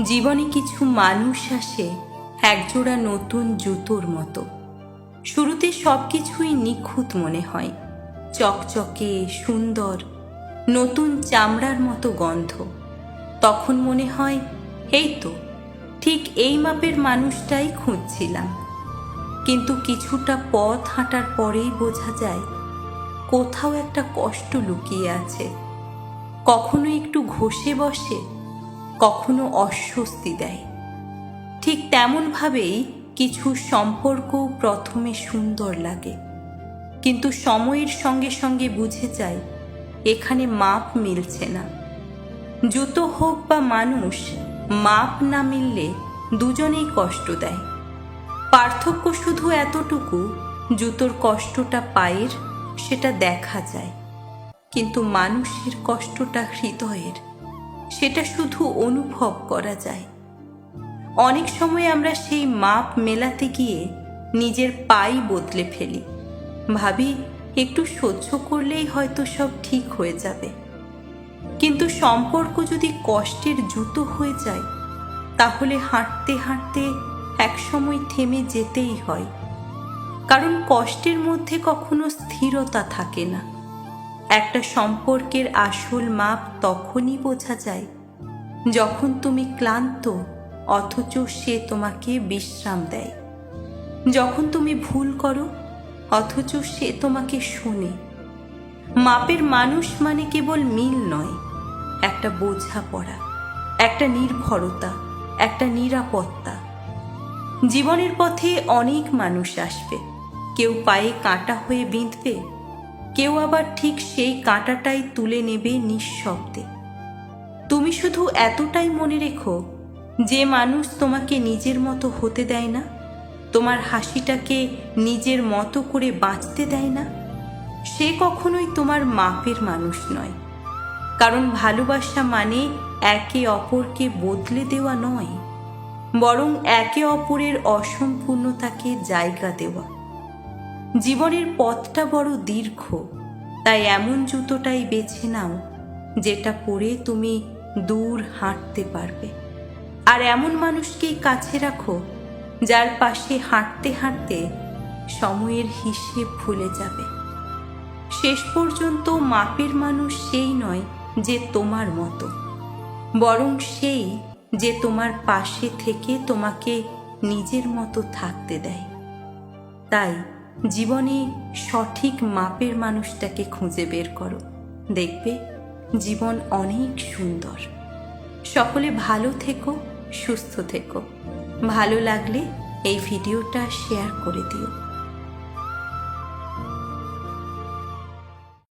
জীবনে কিছু মানুষ আসে একজোড়া নতুন জুতোর মতো। শুরুতে সব কিছুই নিখুঁত মনে হয়। চকচকে, সুন্দর, নতুন চামড়ার মতো গন্ধ। তখন মনে হয়, এই তো, ঠিক এই মাপের মানুষটাই খুঁজছিলাম। কিন্তু কিছুটা পথ হাঁটার পরেই বোঝা যায়, কোথাও একটা কষ্ট লুকিয়ে আছে। কখনো একটু ঘষে বসে কখনো অস্বস্তি দেয়। ঠিক তেমনভাবেই কিছু সম্পর্ক প্রথমে সুন্দর লাগে। কিন্তু সময়ের সঙ্গে সঙ্গে বুঝে যায়, এখানে মাপ মিলছে না। জুতো হোক বা মানুষ, মাপ না মিললে দুজনেই কষ্ট দেয়। পার্থক্য শুধু এতটুকু, জুতোর কষ্টটা পায়ের, সেটা দেখা যায়। কিন্তু মানুষের কষ্টটা হৃদয়ের। সেটা শুধু অনুভব করা যায়। অনেক সময় আমরা সেই মাপ মেলাতে গিয়ে নিজের পাই বদলে ফেলি। ভাবি, একটু সহ্য করলেই হয়তো সব ঠিক হয়ে যাবে। কিন্তু সম্পর্ক যদি কষ্টের জুতো হয়ে যায়, তাহলে হাঁটতে হাঁটতে একসময় থেমে যেতেই হয়। কারণ কষ্টের মধ্যে কখনো স্থিরতা থাকে না। একটা সম্পর্কের আসল মাপ তখনই বোঝা যায়, যখন তুমি ক্লান্ত, অথচ সে তোমাকে বিশ্রাম দেয়। যখন তুমি ভুল করো, অথচ সে তোমাকে শোনে। মাপের মানুষ মানে কেবল মিল নয়, একটা বোঝা পড়া একটা নির্ভরতা, একটা নিরাপত্তা। জীবনের পথে অনেক মানুষ আসবে, কেউ পায়ে কাঁটা হয়ে বিঁধবে কেউ আবার ঠিক সেই কাঁটাটাই তুলে নেবে নিঃশব্দে। তুমি শুধু এতটাই মনে রেখো, যে মানুষ তোমাকে নিজের মতো হতে দেয় না, তোমার হাসিটাকে নিজের মতো করে বাঁচতে দেয় না। সে কখনোই তোমার মাপের মানুষ নয়। কারণ ভালোবাসা মানে একে অপরকে বদলে দেওয়া নয়, বরং একে অপরের অসম্পূর্ণতাকে জায়গা দেওয়া। জীবনের পথটা বড় দীর্ঘ, তাই এমন জুতোটাই বেছে নাও যেটা পরে তুমি দূর হাঁটতে পারবে। আর এমন মানুষকেই কাছে রাখো যার পাশে হাঁটতে হাঁটতে সময়ের হিসেব ভুলে যাবে। শেষ পর্যন্ত মাপের মানুষ সেই নয় যে তোমার মতো, বরং সেই যে তোমার পাশে থেকে তোমাকে নিজের মতো থাকতে দেয়। তাই জীবনে সঠিক মাপের মানুষটাকে খুঁজে বের করো। দেখবে জীবন অনেক সুন্দর। সকলে ভালো থেকো, সুস্থ থেকো। ভালো লাগলে এই ভিডিওটা শেয়ার করে দিও।